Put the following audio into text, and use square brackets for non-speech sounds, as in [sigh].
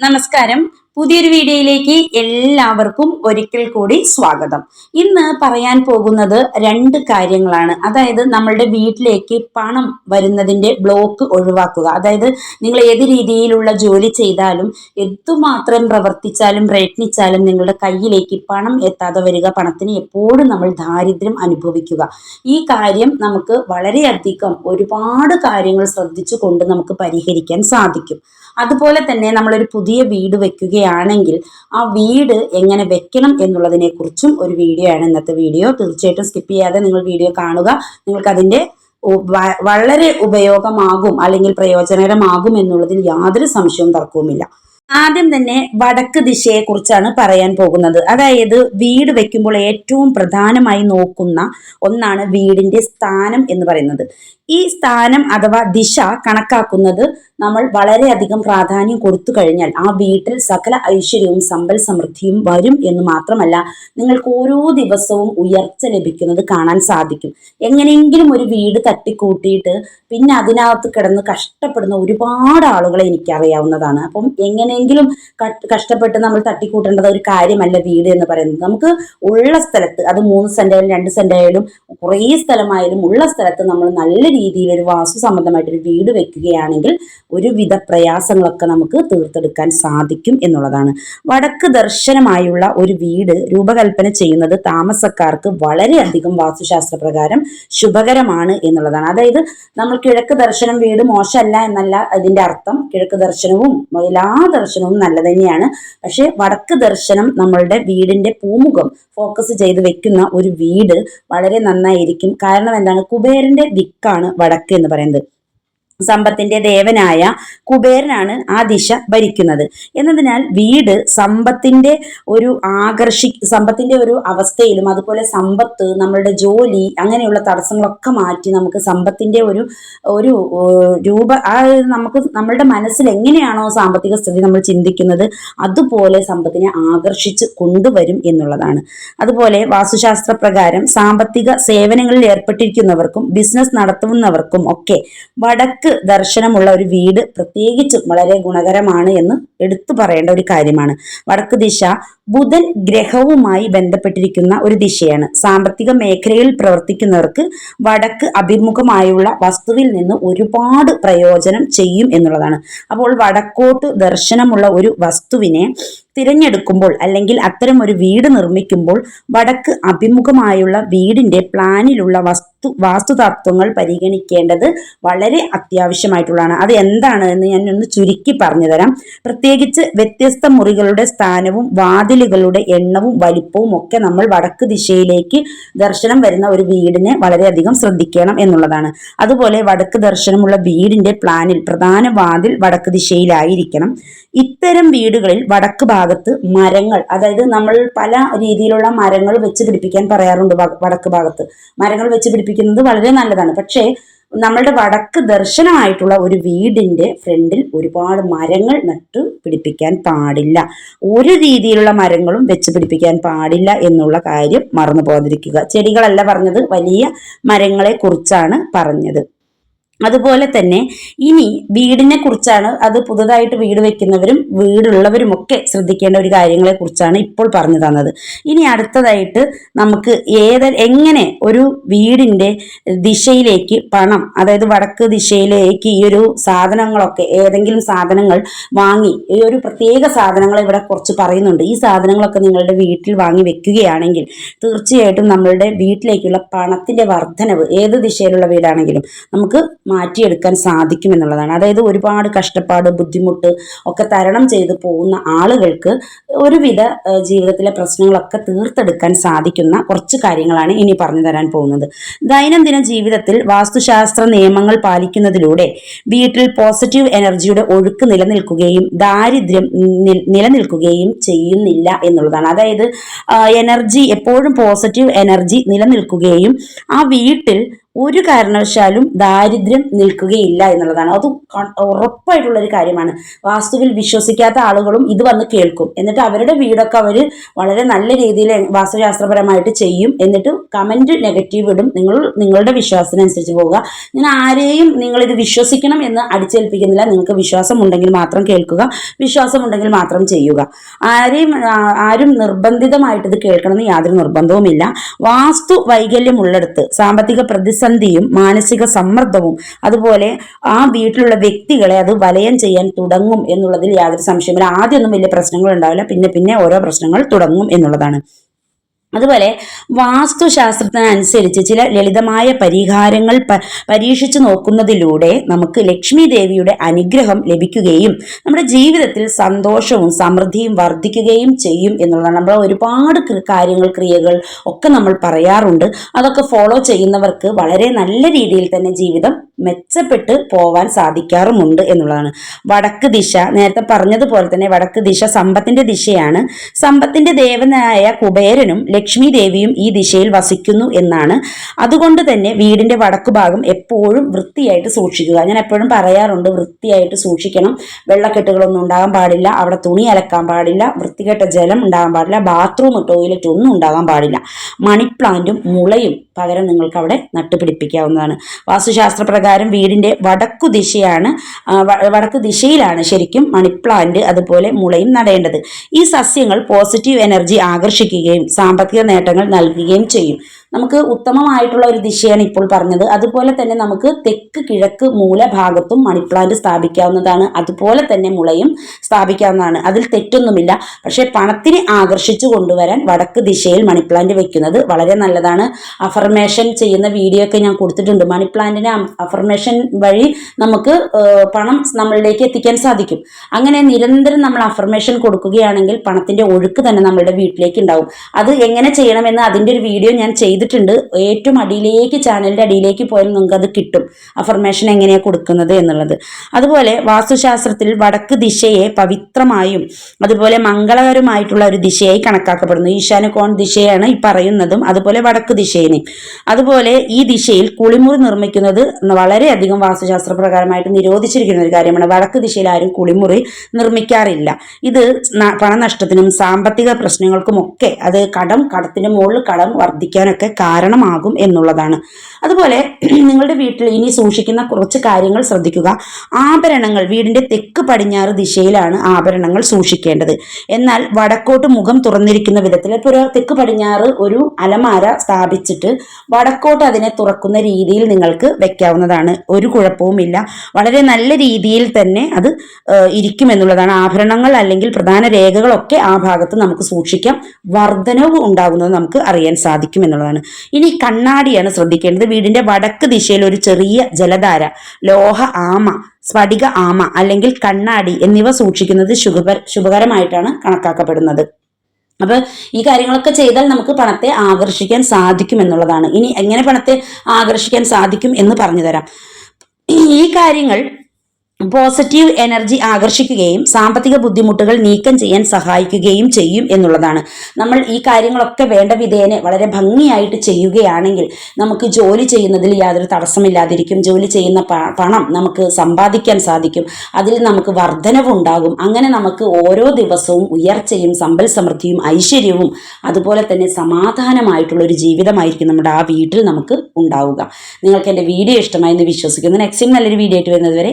നമസ്കാരം. പുതിയൊരു വീഡിയോയിലേക്ക് എല്ലാവർക്കും ഒരിക്കൽ കൂടി സ്വാഗതം. ഇന്ന് പറയാൻ പോകുന്നത് രണ്ട് കാര്യങ്ങളാണ്. അതായത് നമ്മളുടെ വീട്ടിലേക്ക് പണം വരുന്നതിന്റെ ബ്ലോക്ക് ഒഴിവാക്കുക. അതായത് നിങ്ങൾ ഏത് രീതിയിലുള്ള ജോലി ചെയ്താലും എന്തുമാത്രം പ്രവർത്തിച്ചാലും പ്രയത്നിച്ചാലും നിങ്ങളുടെ കയ്യിലേക്ക് പണം എത്താതെ വരിക പണത്തിന് എപ്പോഴും നമ്മൾ ദാരിദ്ര്യം അനുഭവിക്കുക. ഈ കാര്യം നമുക്ക് വളരെയധികം ഒരുപാട് കാര്യങ്ങൾ ശ്രദ്ധിച്ചുകൊണ്ട് നമുക്ക് പരിഹരിക്കാൻ സാധിക്കും. അതുപോലെ തന്നെ നമ്മളൊരു പുതിയ വീട് വെക്കുകയാണെങ്കിൽ ആ വീട് എങ്ങനെ വെക്കണം എന്നുള്ളതിനെ കുറിച്ചും ഒരു വീഡിയോ ആണ് ഇന്നത്തെ വീഡിയോ തീർച്ചയായിട്ടും സ്കിപ്പ് ചെയ്യാതെ നിങ്ങൾ വീഡിയോ കാണുക. നിങ്ങൾക്ക് അതിന്റെ വളരെ ഉപയോഗമാകും അല്ലെങ്കിൽ പ്രയോജനകരമാകും എന്നുള്ളതിൽ യാതൊരു സംശയവും തർക്കവുമില്ല. ആദ്യം തന്നെ വടക്ക് ദിശയെ കുറിച്ചാണ് പറയാൻ പോകുന്നത്. അതായത് വീട് വെക്കുമ്പോൾ ഏറ്റവും പ്രധാനമായി നോക്കുന്ന ഒന്നാണ് വീടിന്റെ സ്ഥാനം എന്ന് പറയുന്നത്. ഈ സ്ഥാനം അഥവാ ദിശ കണക്കാക്കുന്നത് നമ്മൾ വളരെയധികം പ്രാധാന്യം കൊടുത്തു കഴിഞ്ഞാൽ ആ വീട്ടിൽ സകല ഐശ്വര്യവും സമ്പൽ സമൃദ്ധിയും വരും എന്ന് മാത്രമല്ല നിങ്ങൾക്ക് ഓരോ ദിവസവും ഉയർച്ച ലഭിക്കുന്നത് കാണാൻ സാധിക്കും. എങ്ങനെയെങ്കിലും ഒരു വീട് തട്ടിക്കൂട്ടിയിട്ട് പിന്നെ അതിനകത്ത് കിടന്ന് കഷ്ടപ്പെടുന്ന ഒരുപാട് ആളുകളെ എനിക്കറിയാവുന്നതാണ്. അപ്പം എങ്ങനെയെങ്കിലും കഷ്ടപ്പെട്ട് നമ്മൾ തട്ടിക്കൂട്ടേണ്ടത് ഒരു കാര്യമല്ല വീട് എന്ന് പറയുന്നത്. നമുക്ക് ഉള്ള സ്ഥലത്ത് അത് മൂന്ന് സെന്റ് രണ്ട് സെന്റ് കുറേ സ്ഥലമായാലും ഉള്ള സ്ഥലത്ത് നമ്മൾ നല്ല രീതിയിൽ ഒരു വാസ്തു സംബന്ധമായിട്ടൊരു വീട് വെക്കുകയാണെങ്കിൽ ഒരുവിധ പ്രയാസങ്ങളൊക്കെ നമുക്ക് തീർത്തെടുക്കാൻ സാധിക്കും എന്നുള്ളതാണ്. വടക്ക് ദർശനമായുള്ള ഒരു വീട് രൂപകൽപ്പന ചെയ്യുന്നത് താമസക്കാർക്ക് വളരെയധികം വാസ്തുശാസ്ത്ര പ്രകാരം ശുഭകരമാണ് എന്നുള്ളതാണ്. അതായത് നമ്മൾ കിഴക്ക് ദർശനം വീട് മോശമല്ല എന്നല്ല അതിന്റെ അർത്ഥം. കിഴക്ക് ദർശനവും എല്ലാ ദർശനവും നല്ല തന്നെയാണ്. പക്ഷേ വടക്ക് ദർശനം നമ്മളുടെ വീടിന്റെ പൂമുഖം ഫോക്കസ് ചെയ്ത് വെക്കുന്ന ഒരു വീട് വളരെ നന്നായിരിക്കും. കാരണം എന്താണ്? കുബേരന്റെ ദിക്കാണ് വടക്ക് എന്ന് പറയുന്നത്. സമ്പത്തിന്റെ ദേവനായ കുബേരനാണ് ആ ദിശ ഭരിക്കുന്നത്. എന്നതിനാൽ വീട് സമ്പത്തിന്റെ ഒരു ആകർഷി സമ്പത്തിന്റെ ഒരു അവസ്ഥയിലും അതുപോലെ സമ്പത്ത് നമ്മളുടെ ജോലി അങ്ങനെയുള്ള തടസ്സങ്ങളൊക്കെ മാറ്റി നമുക്ക് സമ്പത്തിന്റെ ഒരു ഒരു രൂപ ആ നമുക്ക് നമ്മളുടെ മനസ്സിൽ എങ്ങനെയാണോ സാമ്പത്തിക സ്ഥിതി നമ്മൾ ചിന്തിക്കുന്നത് അതുപോലെ സമ്പത്തിനെ ആകർഷിച്ച് കൊണ്ടുവരും എന്നുള്ളതാണ്. അതുപോലെ വാസ്തുശാസ്ത്ര പ്രകാരം സാമ്പത്തിക സേവനങ്ങളിൽ ഏർപ്പെട്ടിരിക്കുന്നവർക്കും ബിസിനസ് നടത്തുന്നവർക്കും ഒക്കെ വടക്ക് ദർശനമുള്ള ഒരു വീട് പ്രത്യേകിച്ചും വളരെ ഗുണകരമാണ് എന്ന് എടുത്തു പറയേണ്ട ഒരു കാര്യമാണ്. വടക്ക് ദിശ ബുധൻ ഗ്രഹവുമായി ബന്ധപ്പെട്ടിരിക്കുന്ന ഒരു ദിശയാണ്. സാമ്പത്തിക മേഖലയിൽ പ്രവർത്തിക്കുന്നവർക്ക് വടക്ക് അഭിമുഖമായുള്ള വസ്തുവിൽ നിന്ന് ഒരുപാട് പ്രയോജനം ചെയ്യും എന്നുള്ളതാണ്. അപ്പോൾ വടക്കോട്ട് ദർശനമുള്ള ഒരു വസ്തുവിനെ തിരഞ്ഞെടുക്കുമ്പോൾ അല്ലെങ്കിൽ അത്തരം ഒരു വീട് നിർമ്മിക്കുമ്പോൾ വടക്ക് അഭിമുഖമായുള്ള വീടിന്റെ പ്ലാനിലുള്ള വസ്തു വാസ്തുതത്വങ്ങൾ പരിഗണിക്കേണ്ടത് വളരെ അത്യാവശ്യമായിട്ടുള്ളതാണ്. അത് എന്താണ് എന്ന് ഞാൻ ഒന്ന് ചുരുക്കി പറഞ്ഞുതരാം. പ്രത്യേകിച്ച് വ്യത്യസ്ത മുറികളുടെ സ്ഥാനവും വാതിലുകളുടെ എണ്ണവും വലിപ്പവും ഒക്കെ നമ്മൾ വടക്ക് ദിശയിലേക്ക് ദർശനം വരുന്ന ഒരു വീടിനെ വളരെയധികം ശ്രദ്ധിക്കണം എന്നുള്ളതാണ്. അതുപോലെ വടക്ക് ദർശനമുള്ള വീടിന്റെ പ്ലാനിൽ പ്രധാന വാതിൽ വടക്ക് ദിശയിലായിരിക്കണം. ഇത്തരം വീടുകളിൽ വടക്ക് ഭാഗത്ത് മരങ്ങൾ അതായത് നമ്മൾ പല രീതിയിലുള്ള മരങ്ങൾ വെച്ച് പിടിപ്പിക്കാൻ പറയാറുണ്ട് വടക്ക് ഭാഗത്ത്. മരങ്ങൾ വെച്ച് പിടിപ്പിക്കുന്നത് വളരെ നല്ലതാണ്. പക്ഷേ നമ്മളുടെ വടക്ക് ദർശനമായിട്ടുള്ള ഒരു വീടിന്റെ ഫ്രണ്ടിൽ ഒരുപാട് മരങ്ങൾ നട്ടു പിടിപ്പിക്കാൻ പാടില്ല. ഒരു രീതിയിലുള്ള മരങ്ങളും വെച്ച് പിടിപ്പിക്കാൻ പാടില്ല എന്നുള്ള കാര്യം മറന്നു പോകാതിരിക്കുക ചെടികളല്ല പറഞ്ഞത് വലിയ മരങ്ങളെ കുറിച്ചാണ് പറഞ്ഞത്. അതുപോലെ തന്നെ ഇനി വീടിനെ കുറിച്ചാണ് അത് പുതുതായിട്ട് വീട് വെക്കുന്നവരും വീടുള്ളവരും ഒക്കെ ശ്രദ്ധിക്കേണ്ട ഒരു കാര്യങ്ങളെ കുറിച്ചാണ് ഇപ്പോൾ പറഞ്ഞു തന്നത്. ഇനി അടുത്തതായിട്ട് നമുക്ക് ഏത് എങ്ങനെ ഒരു വീടിന്റെ ദിശയിലേക്ക് പണം അതായത് വടക്ക് ദിശയിലേക്ക് ഈ ഒരു സാധനങ്ങളൊക്കെ ഏതെങ്കിലും സാധനങ്ങൾ വാങ്ങി ഈ ഒരു പ്രത്യേക സാധനങ്ങൾ ഇവിടെ കുറച്ച് പറയുന്നുണ്ട്. ഈ സാധനങ്ങളൊക്കെ നിങ്ങളുടെ വീട്ടിൽ വാങ്ങി വെക്കുകയാണെങ്കിൽ തീർച്ചയായിട്ടും നമ്മളുടെ വീട്ടിലേക്കുള്ള പണത്തിന്റെ വർധനവ് ഏത് ദിശയിലുള്ള വീടാണെങ്കിലും നമുക്ക് മാറ്റിയെടുക്കാൻ സാധിക്കും എന്നുള്ളതാണ് അതായത് ഒരുപാട് കഷ്ടപ്പാട് ബുദ്ധിമുട്ട് ഒക്കെ തരണം ചെയ്ത് പോകുന്ന ആളുകൾക്ക് ഒരുവിധ ജീവിതത്തിലെ പ്രശ്നങ്ങളൊക്കെ തീർത്തെടുക്കാൻ സാധിക്കുന്ന കുറച്ച് കാര്യങ്ങളാണ് ഇനി പറഞ്ഞു തരാൻ പോകുന്നത്. ദൈനംദിന ജീവിതത്തിൽ വാസ്തുശാസ്ത്ര നിയമങ്ങൾ പാലിക്കുന്നതിലൂടെ വീട്ടിൽ പോസിറ്റീവ് എനർജിയുടെ ഒഴുക്ക് നിലനിൽക്കുകയും ദാരിദ്ര്യം നിലനിൽക്കുകയും ചെയ്യുന്നില്ല എന്നുള്ളതാണ്. അതായത് എനർജി എപ്പോഴും പോസിറ്റീവ് എനർജി നിലനിൽക്കുകയും ആ വീട്ടിൽ ഒരു കാരണവശാലും ദാരിദ്ര്യം നിൽക്കുകയില്ല എന്നുള്ളതാണ്. അത് ഉറപ്പായിട്ടുള്ള ഒരു കാര്യമാണ്. വാസ്തുവിൽ വിശ്വസിക്കാത്ത ആളുകളും ഇത് വന്ന് കേൾക്കും. എന്നിട്ട് അവരുടെ വീടൊക്കെ അവർ വളരെ നല്ല രീതിയിൽ വാസ്തുശാസ്ത്രപരമായിട്ട് ചെയ്യും. എന്നിട്ട് കമന്റ് നെഗറ്റീവ് ഇടും. നിങ്ങൾ നിങ്ങളുടെ വിശ്വാസത്തിനനുസരിച്ച് പോവുക. ഞാൻ ആരെയും നിങ്ങളിത് വിശ്വസിക്കണം എന്ന് അടിച്ചേൽപ്പിക്കുന്നില്ല. നിങ്ങൾക്ക് വിശ്വാസം ഉണ്ടെങ്കിൽ മാത്രം കേൾക്കുക. വിശ്വാസമുണ്ടെങ്കിൽ മാത്രം ചെയ്യുക. ആരെയും ആരും നിർബന്ധിതമായിട്ട് ഇത് കേൾക്കണമെന്ന് യാതൊരു നിർബന്ധവുമില്ല. വാസ്തു വൈകല്യമുള്ളിടത്ത് സാമ്പത്തിക പ്രതിസന്ധിയും മാനസിക സമ്മർദ്ദവും അതുപോലെ ആ വീട്ടിലുള്ള വ്യക്തികളെ അത് വലയം ചെയ്യാൻ തുടങ്ങും എന്നുള്ളതിൽ യാതൊരു സംശയമില്ല ആദ്യമൊന്നും വലിയ പ്രശ്നങ്ങൾ ഉണ്ടാവില്ല പിന്നെ പിന്നെ ഓരോ പ്രശ്നങ്ങൾ തുടങ്ങും എന്നുള്ളതാണ്. അതുപോലെ വാസ്തുശാസ്ത്രത്തിനനുസരിച്ച് ചില ലളിതമായ പരിഹാരങ്ങൾ പരീക്ഷിച്ചു നോക്കുന്നതിലൂടെ നമുക്ക് ലക്ഷ്മി ദേവിയുടെ അനുഗ്രഹം ലഭിക്കുകയും നമ്മുടെ ജീവിതത്തിൽ സന്തോഷവും സമൃദ്ധിയും വർദ്ധിക്കുകയും ചെയ്യും എന്നുള്ളതാണ്. നമ്മൾ ഒരുപാട് കാര്യങ്ങൾ ക്രിയകൾ ഒക്കെ നമ്മൾ പറയാറുണ്ട്. അതൊക്കെ ഫോളോ ചെയ്യുന്നവർക്ക് വളരെ നല്ല രീതിയിൽ തന്നെ ജീവിതം മെച്ചപ്പെട്ട് പോവാൻ സാധിക്കാറുമുണ്ട് എന്നുള്ളതാണ്. വടക്ക് ദിശ നേരത്തെ പറഞ്ഞതുപോലെ തന്നെ വടക്ക് ദിശ സമ്പത്തിന്റെ ദിശയാണ്. സമ്പത്തിന്റെ ദേവനായ കുബേരനും ലക്ഷ്മി ദേവിയും ഈ ദിശയിൽ വസിക്കുന്നു എന്നാണ്. അതുകൊണ്ട് തന്നെ വീടിന്റെ വടക്കു ഭാഗം എപ്പോഴും വൃത്തിയായിട്ട് സൂക്ഷിക്കുക. ഞാൻ എപ്പോഴും പറയാറുണ്ട് വൃത്തിയായിട്ട് സൂക്ഷിക്കണം. വെള്ളക്കെട്ടുകളൊന്നും ഉണ്ടാകാൻ പാടില്ല. അവിടെ തുണി അലക്കാൻ പാടില്ല. വൃത്തികെട്ട ജലം ഉണ്ടാകാൻ പാടില്ല. ബാത്റൂം ടോയ്ലറ്റ് ഒന്നും ഉണ്ടാകാൻ പാടില്ല. മണി പ്ലാന്റും മുളയും പകരം നിങ്ങൾക്ക് അവിടെ നട്ടുപിടിപ്പിക്കാവുന്നതാണ്. വാസ്തുശാസ്ത്ര പ്രകാരം വീടിന്റെ വടക്കു ദിശയാണ് വടക്ക് ദിശയിലാണ് ശരിക്കും മണിപ്ലാന്റ് അതുപോലെ മുളയും നടേണ്ടത്. ഈ സസ്യങ്ങൾ പോസിറ്റീവ് എനർജി ആകർഷിക്കുകയും സാമ്പത്തിക നേട്ടങ്ങൾ നൽകുകയും ചെയ്യും. നമുക്ക് ഉത്തമമായിട്ടുള്ള ഒരു ദിശയാണ് ഇപ്പോൾ പറഞ്ഞത്. അതുപോലെ തന്നെ നമുക്ക് തെക്ക് കിഴക്ക് മൂലഭാഗത്തും മണി പ്ലാന്റ് സ്ഥാപിക്കാവുന്നതാണ്. അതുപോലെ തന്നെ മുളയും സ്ഥാപിക്കാവുന്നതാണ്. അതിൽ തെറ്റൊന്നുമില്ല. പക്ഷേ പണത്തിനെ ആകർഷിച്ചു കൊണ്ടുവരാൻ വടക്ക് ദിശയിൽ മണി പ്ലാന്റ് വെക്കുന്നത് വളരെ നല്ലതാണ്. അഫർമേഷൻ ചെയ്യുന്ന വീഡിയോ ഒക്കെ ഞാൻ കൊടുത്തിട്ടുണ്ട്. മണി പ്ലാന്റിനെ അഫർമേഷൻ വഴി നമുക്ക് പണം നമ്മളിലേക്ക് എത്തിക്കാൻ സാധിക്കും. അങ്ങനെ നിരന്തരം നമ്മൾ അഫർമേഷൻ കൊടുക്കുകയാണെങ്കിൽ പണത്തിന്റെ ഒഴുക്ക് തന്നെ നമ്മളുടെ വീട്ടിലേക്ക് ഉണ്ടാവും. അത് എങ്ങനെ ചെയ്യണമെന്ന് അതിന്റെ ഒരു വീഡിയോ ഞാൻ ചെയ്തിട്ടുണ്ട്. ഏറ്റവും അടിയിലേക്ക് ചാനലിന്റെ അടിയിലേക്ക് നിങ്ങൾക്ക് അത് കിട്ടും. അഫർമേഷൻ എങ്ങനെയാണ് കൊടുക്കുന്നത് എന്നുള്ളത്. അതുപോലെ വാസ്തുശാസ്ത്രത്തിൽ വടക്ക് ദിശയെ പവിത്രമായും അതുപോലെ മംഗളകരമായിട്ടുള്ള ഒരു ദിശയായി കണക്കാക്കപ്പെടുന്നു. ഈശാനുകോൺ ദിശയാണ് ഈ പറയുന്നതും അതുപോലെ വടക്ക് ദിശയിനെ അതുപോലെ ഈ ദിശയിൽ കുളിമുറി നിർമ്മിക്കുന്നത് വളരെയധികം വാസ്തുശാസ്ത്ര പ്രകാരമായിട്ട് നിരോധിച്ചിരിക്കുന്ന ഒരു കാര്യമാണ്. വടക്ക് ദിശയിൽ ആരും കുളിമുറി നിർമ്മിക്കാറില്ല. ഇത് പണനഷ്ടത്തിനും സാമ്പത്തിക പ്രശ്നങ്ങൾക്കും ഒക്കെ അത് കടം കടത്തിന് മുകളിൽ കടം വർദ്ധിക്കാനൊക്കെ കാരണമാകും എന്നുള്ളതാണ്. അതുപോലെ [clears throat] നിങ്ങളുടെ വീട്ടിൽ ഇനി സൂക്ഷിക്കുന്ന കുറച്ച് കാര്യങ്ങൾ ശ്രദ്ധിക്കുക. ആഭരണങ്ങൾ വീടിന്റെ തെക്ക് പടിഞ്ഞാറ് ദിശയിലാണ് ആഭരണങ്ങൾ സൂക്ഷിക്കേണ്ടത്. എന്നാൽ വടക്കോട്ട് മുഖം തുറന്നിരിക്കുന്ന വിധത്തിൽ ഇപ്പോൾ ഒരു തെക്ക് പടിഞ്ഞാറ് ഒരു അലമാര സ്ഥാപിച്ചിട്ട് വടക്കോട്ട് അതിനെ തുറക്കുന്ന രീതിയിൽ നിങ്ങൾക്ക് വെക്കാവുന്നതാണ്. ഒരു കുഴപ്പവുമില്ല. വളരെ നല്ല രീതിയിൽ തന്നെ അത് ഇരിക്കും ഇരിക്കുമെന്നുള്ളതാണ്. ആഭരണങ്ങൾ അല്ലെങ്കിൽ പ്രധാന രേഖകളൊക്കെ ആ ഭാഗത്ത് നമുക്ക് സൂക്ഷിക്കാം. വർധനവ് ഉണ്ടാകുന്നത് നമുക്ക് അറിയാൻ സാധിക്കും എന്നുള്ളതാണ്. ഇനി കണ്ണാടിയാണ് ശ്രദ്ധിക്കേണ്ടത്. വീടിന്റെ വടക്ക് ദിശയിൽ ഒരു ചെറിയ ജലധാര ലോഹ ആമ സ്ഫടിക ആമ അല്ലെങ്കിൽ കണ്ണാടി എന്നിവ സൂക്ഷിക്കുന്നത് ശുഭ ശുഭകരമായിട്ടാണ് കണക്കാക്കപ്പെടുന്നത്. അപ്പൊ ഈ കാര്യങ്ങളൊക്കെ ചെയ്താൽ നമുക്ക് പണത്തെ ആകർഷിക്കാൻ സാധിക്കും എന്നുള്ളതാണ്. ഇനി എങ്ങനെ പണത്തെ ആകർഷിക്കാൻ സാധിക്കും എന്ന് പറഞ്ഞു തരാം. ഈ കാര്യങ്ങൾ പോസിറ്റീവ് എനർജി ആകർഷിക്കുകയും സാമ്പത്തിക ബുദ്ധിമുട്ടുകൾ നീക്കം ചെയ്യാൻ സഹായിക്കുകയും ചെയ്യും എന്നുള്ളതാണ്. നമ്മൾ ഈ കാര്യങ്ങളൊക്കെ വേണ്ട വിധേനെ വളരെ ഭംഗിയായിട്ട് ചെയ്യുകയാണെങ്കിൽ നമുക്ക് ജോലി ചെയ്യുന്നതിൽ യാതൊരു തടസ്സമില്ലാതിരിക്കും. ജോലി ചെയ്യുന്ന പണം നമുക്ക് സമ്പാദിക്കാൻ സാധിക്കും. അതിൽ നമുക്ക് വർധനവുണ്ടാകും. അങ്ങനെ നമുക്ക് ഓരോ ദിവസവും ഉയർച്ചയും സമ്പൽ സമൃദ്ധിയും ഐശ്വര്യവും അതുപോലെ തന്നെ സമാധാനമായിട്ടുള്ള ഒരു ജീവിതമായിരിക്കും നമ്മുടെ ആ വീട്ടിൽ നമുക്ക് ഉണ്ടാവുക. നിങ്ങൾക്ക് എന്റെ വീഡിയോ ഇഷ്ടമായി എന്ന് വിശ്വസിക്കുന്നു നെക്സ്റ്റ് നല്ലൊരു വീഡിയോ ആയിട്ട് വരുന്നത് വരെ